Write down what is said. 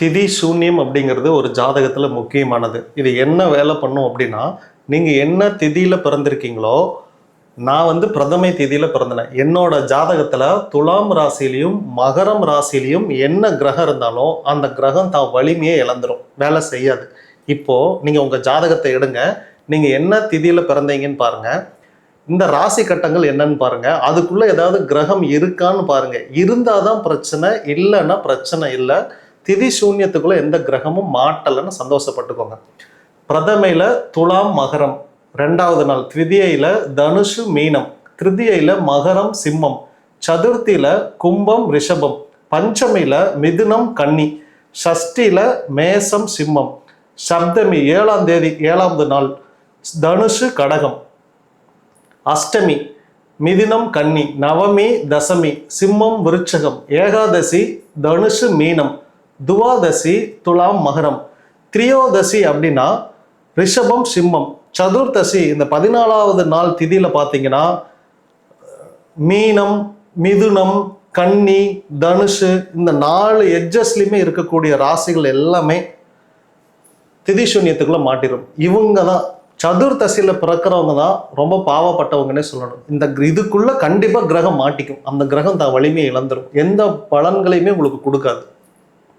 திதி சூன்யம் அப்படிங்கிறது ஒரு ஜாதகத்தில் முக்கியமானது. இது என்ன வேலை பண்ணும் அப்படின்னா நீங்கள் என்ன திதியில் பிறந்திருக்கீங்களோ நான் வந்து பிரதமை திதியில் பிறந்தேன். என்னோட ஜாதகத்தில் துலாம் ராசிலையும் மகரம் ராசிலையும் என்ன கிரகம் இருந்தாலும் அந்த கிரகம் தான் வலிமையை இழந்துரும். வேலை செய்யாது. இப்போது நீங்கள் உங்கள் ஜாதகத்தை எடுங்க. நீங்கள் என்ன திதியில் பிறந்தீங்கன்னு பாருங்கள் இந்த ராசி கட்டங்கள் என்னன்னு பாருங்க. அதுக்குள்ளே ஏதாவது கிரகம் இருக்கான்னு பாருங்க. இருந்தாதான் பிரச்சனை இல்லைன்னா பிரச்சனை இல்லை. திதி சூன்யத்துக்குள்ளே எந்த கிரகமும் மாட்டலைன்னு சந்தோஷப்பட்டுக்கோங்க. பிரதமையில் துலாம் மகரம் ரெண்டாவது நாள் திருதியையில தனுஷு மீனம் திருதியையில் மகரம் சிம்மம் சதுர்த்தியில் கும்பம் ரிஷபம் பஞ்சமியில் மிதுனம் கன்னி ஷஷ்டியில் மேசம் சிம்மம் சப்தமி ஏழாம் தேதி ஏழாவது நாள் தனுஷு கடகம் அஷ்டமி மிதினம் கன்னி நவமி தசமி சிம்மம் விருச்சகம் ஏகாதசி தனுஷு மீனம் துவாதசி துலாம் மகரம். திரியோதசி அப்படின்னா ரிஷபம் சிம்மம். சதுர்தசி இந்த பதினாலாவது நாள் திதியில் பார்த்தீங்கன்னா மீனம் மிதுனம் கன்னி தனுஷு இந்த நாலு எட்ஜஸ்லையுமே இருக்கக்கூடிய ராசிகள் எல்லாமே திதிசூன்யத்துக்குள்ளே மாட்டிடும் இவங்க தான் சதுர்தசியில் பிறக்கிறவங்க தான் ரொம்ப பாவப்பட்டவங்கன்னே சொல்லணும். இந்த இதுக்குள்ளே கண்டிப்பாக கிரகம் மாட்டிக்கும். அந்த கிரகம் தான் வலிமையை இழந்துரும். எந்த பலன்களையுமே உங்களுக்கு கொடுக்காது.